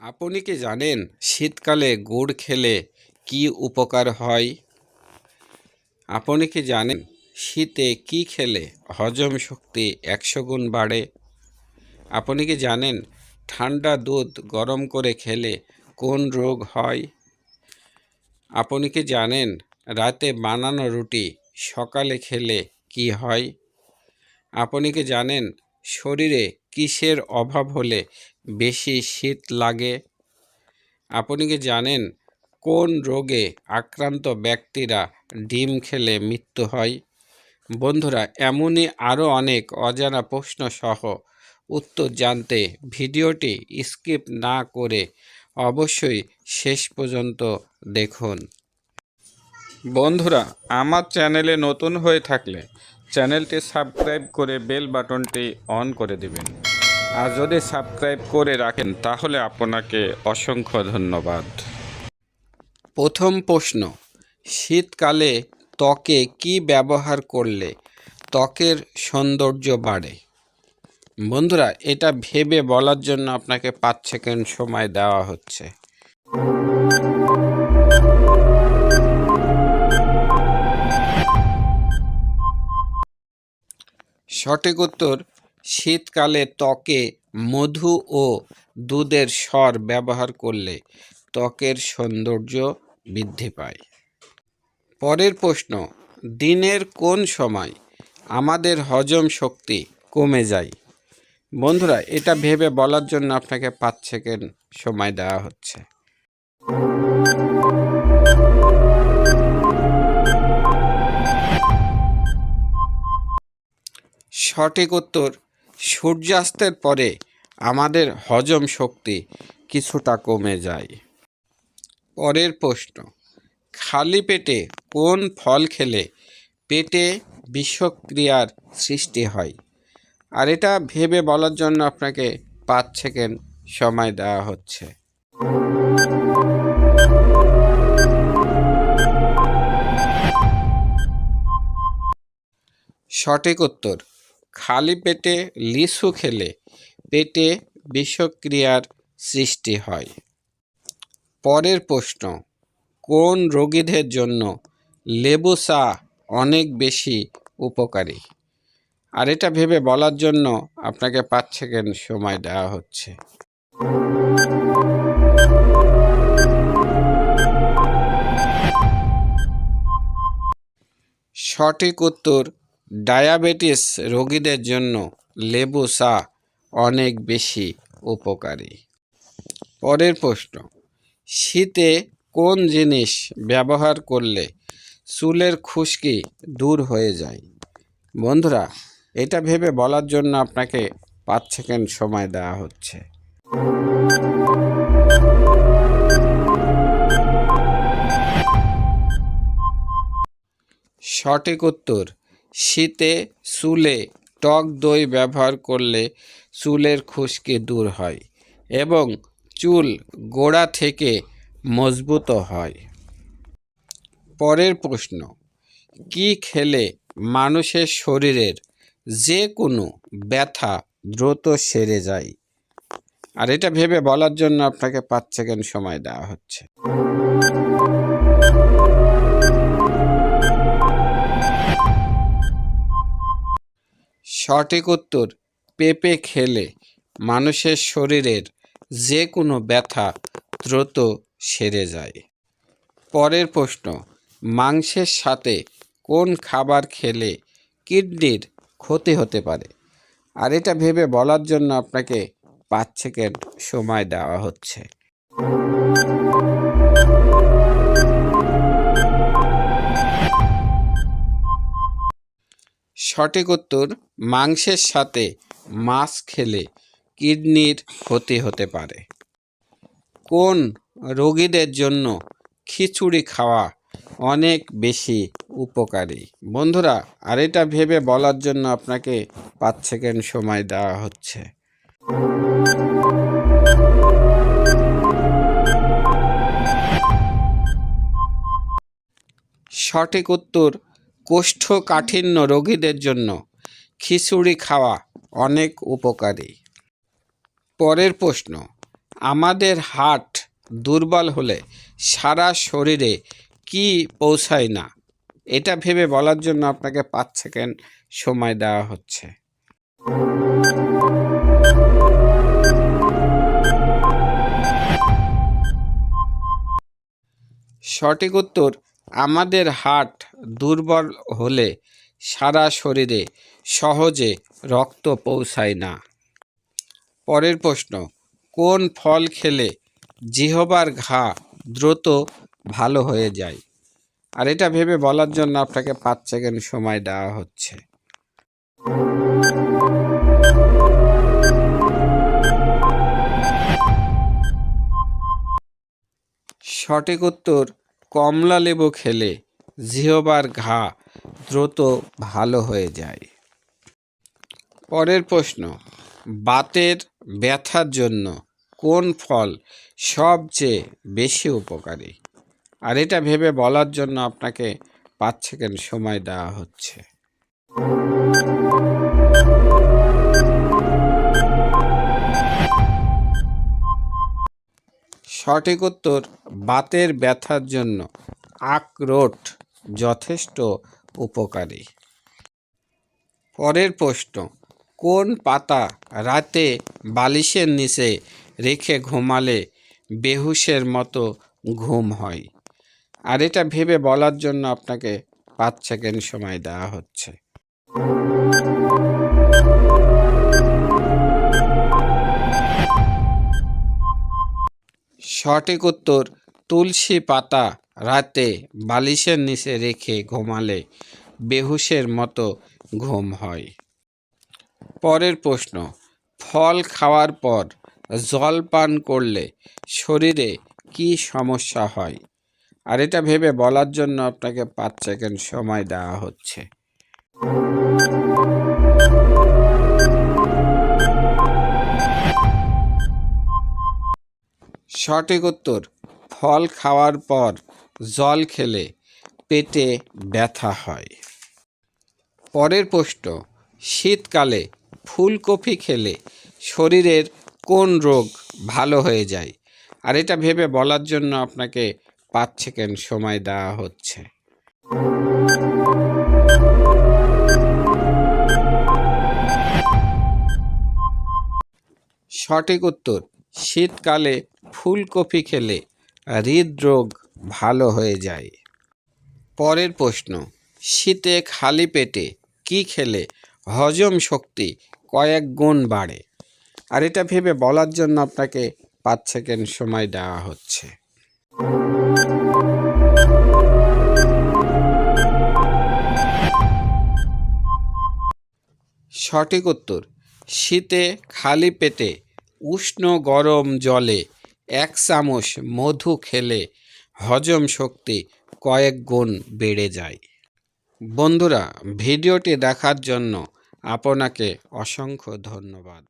আপনি কি জানেন শীতকালে গুড় খেলে কি উপকার হয়? আপনি কি জানেন শীতে কি খেলে হজম শক্তি একশো গুণ বাড়ে? আপনি কি জানেন ঠান্ডা দুধ গরম করে খেলে কোন রোগ হয়? আপনি কি জানেন রাতে বানানো রুটি সকালে খেলে কি হয়? আপনি কি জানেন শরীরে কিসের অভাব হলে বেশি শীত লাগে? আপনি কি জানেন কোন রোগে আক্রান্ত ব্যক্তিরা ডিম খেলে মৃত্যু হয়? বন্ধুরা, এমনই আরও অনেক অজানা প্রশ্ন সহ উত্তর জানতে ভিডিওটি স্কিপ না করে অবশ্যই শেষ পর্যন্ত দেখুন। বন্ধুরা, আমার চ্যানেলে নতুন হয়ে থাকলে চ্যানেলটি সাবস্ক্রাইব করে বেল বাটনটি অন করে দিবেন। আর যদি সাবস্ক্রাইব করে রাখেন, তাহলে আপনাকে অসংখ্য ধন্যবাদ। প্রথম প্রশ্ন, শীতকালে ত্বকে কি ব্যবহার করলে ত্বকের সৌন্দর্য বাড়ে? বন্ধুরা, এটা ভেবে বলার জন্য আপনাকে পাঁচ সেকেন্ড সময় দেওয়া হচ্ছে। সঠিক উত্তর, শীতকালে ত্বকে মধু ও দুধের স্বর ব্যবহার করলে ত্বকের সৌন্দর্য বৃদ্ধি পায়। পরের প্রশ্ন, দিনের কোন সময় আমাদের হজম শক্তি কমে যায়? বন্ধুরা, এটা ভেবে বলার জন্য আপনাকে পাঁচ সেকেন্ড সময় দেওয়া হচ্ছে। সঠিক উত্তর, সূর্যাস্তের পরে আমাদের হজম শক্তি কিছুটা কমে যায়। পরের প্রশ্ন, খালি পেটে কোন ফল খেলে পেটে বিষক্রিয়ার সৃষ্টি হয়? আর এটা ভেবে বলার জন্য আপনাকে পাঁচ সেকেন্ড সময় দেওয়া হচ্ছে। সঠিক উত্তর খালি পেটে লিচু খেলে পেটে বিষক্রিয়ার সৃষ্টি হয়। পরের প্রশ্ন, কোন রোগীদের জন্য লেবু চা অনেক বেশি উপকারী? আর এটা ভেবে বলার জন্য আপনাকে পাঁচ সেকেন্ড সময় দেওয়া হচ্ছে। সঠিক উত্তর ডায়াবেটিস রোগীদের জন্য লেবু চা অনেক বেশি উপকারী। পরের প্রশ্ন, শীতে কোন জিনিস ব্যবহার করলে চুলের খুশকি দূর হয়ে যায়? বন্ধুরা, এটা ভেবে বলার জন্য আপনাকে পাঁচ সেকেন্ড সময় দেওয়া হচ্ছে। সঠিক উত্তর শীতে চুলে টক দই ব্যবহার করলে চুলের খুশকি দূর হয় এবং চুল গোড়া থেকে মজবুত হয়। পরের প্রশ্ন, কি খেলে মানুষের শরীরের যে কোনো ব্যথা দ্রুত সেরে যায়? আর এটা ভেবে বলার জন্য আপনাকে পাঁচ সেকেন্ড সময় দেওয়া হচ্ছে। সঠিক উত্তর, পেঁপে খেলে মানুষের শরীরের যে কোনো ব্যথা দ্রুত সেরে যায়। পরের প্রশ্ন, মাংসের সাথে কোন খাবার খেলে কিডনির ক্ষতি হতে পারে? আর এটা ভেবে বলার জন্য আপনাকে পাঁচ সেকেন্ড সময় দেওয়া হচ্ছে। সঠিক উত্তর, মাংসের সাথে মাছ খেলে কিডনির ক্ষতি হতে পারে। কোন রোগীদের জন্য খিচুড়ি খাওয়া অনেক বেশি উপকারী? বন্ধুরা, আর এটা ভেবে বলার জন্য আপনাকে পাঁচ সেকেন্ড সময় দেওয়া হচ্ছে। সঠিক উত্তর কোষ্ঠকাঠিন্য রোগীদের জন্য খিচুড়ি খাওয়া অনেক উপকারী। পরের প্রশ্ন, আমাদের হার্ট দুর্বল হলে সারা শরীরে কি পৌঁছায় না? এটা ভেবে বলার জন্য আপনাকে পাঁচ সেকেন্ড সময় দেওয়া হচ্ছে। সঠিক উত্তর আমাদের হার্ট দুর্বল হলে সারা শরীরে সহজে রক্ত পৌঁছায় না। পরের প্রশ্ন, কোন ফল খেলে জিহবার ঘা দ্রুত ভালো হয়ে যায়? আর এটা ভেবে বলার জন্য আপনাকে পাঁচ সেকেন্ড সময় দেওয়া হচ্ছে। সঠিক উত্তর কমলা লেবু খেলে জিহবার ঘা দ্রুত ভালো হয়ে যায়। পরের প্রশ্ন, বাতের ব্যথার জন্য কোন ফল সবচেয়ে বেশি উপকারী? আর এটা ভেবে বলার জন্য আপনাকে পাঁচ সেকেন্ড সময় দেওয়া হচ্ছে। সঠিক উত্তর, বাতের ব্যথার জন্য আখরোট যথেষ্ট উপকারী। পরের প্রশ্ন, কোন পাতা রাতে বালিশের নিচে রেখে ঘুমালে বেহুশের মতো ঘুম হয়? আর এটা ভেবে বলার জন্য আপনাকে পাঁচ সেকেন্ড সময় দেওয়া হচ্ছে। সঠিক উত্তর, তুলসী পাতা রাতে বালিশের নিচে রেখে ঘুমালে বেহুশের মতো ঘুম হয়। পরের প্রশ্ন, ফল খাওয়ার পর জল পান করলে শরীরে কি সমস্যা হয়? আর এটা ভেবে বলার জন্য আপনাকে পাঁচ সেকেন্ড সময় দেওয়া হচ্ছে। সঠিক উত্তর, ফল খাওয়ার পর জল খেলে পেটে ব্যথা হয়। পরের প্রশ্ন, শীতকালে ফুলকপি খেলে শরীরের কোন রোগ ভালো হয়ে যায়? আর এটা ভেবে বলার জন্য আপনাকে পাঁচ সেকেন্ড সময় দেওয়া হচ্ছে। সঠিক উত্তর, শীতকালে ফুলকপি খেলে হৃদরোগ ভালো হয়ে যায়। পরের প্রশ্ন, শীতে খালি পেটে কি খেলে হজম শক্তি কয়েক গুণ বাড়ে? আর এটা ভেবে বলার জন্য আপনাকে পাঁচ সেকেন্ড সময় দেওয়া হচ্ছে। সঠিক উত্তর, শীতে খালি পেটে উষ্ণ গরম জলে এক চামচ মধু খেলে হজম শক্তি কয়েক গুণ বেড়ে যায়। বন্ধুরা, ভিডিওটি দেখার জন্য আপনাকে অসংখ্য ধন্যবাদ।